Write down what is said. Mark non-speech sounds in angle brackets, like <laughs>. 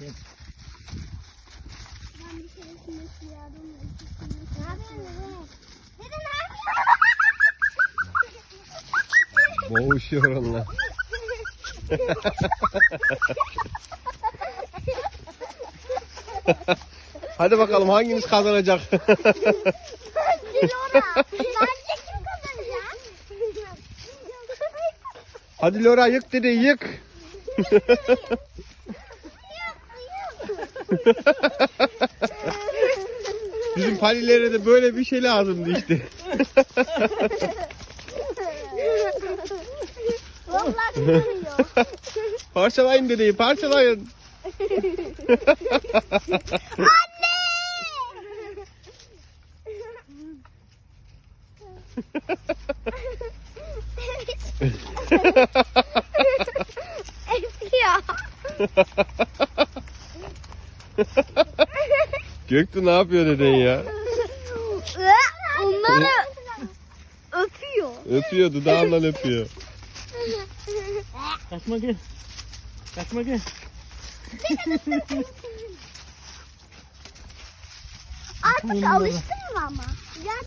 Gel. Ben bir keresinde siyahdım. Ne yapıyorsun? Dede ne? Boğuşuyor onlar. <laughs> Hadi bakalım hanginiz <laughs> kazanacak? Hadi Lora yık dedi yık. <laughs> <laughs> Bizim palilere de böyle bir şey lazımdı işte. Vallahi <laughs> kazanıyor. Parçalayın dedeyi parçalayın. <laughs> ya. <laughs> Göktuğ ne yapıyor deden ya? Onları öpüyor. Öpüyor dudağından öpüyor. Kaçma gel. Kaçma gel. Artık alıştın mı ama?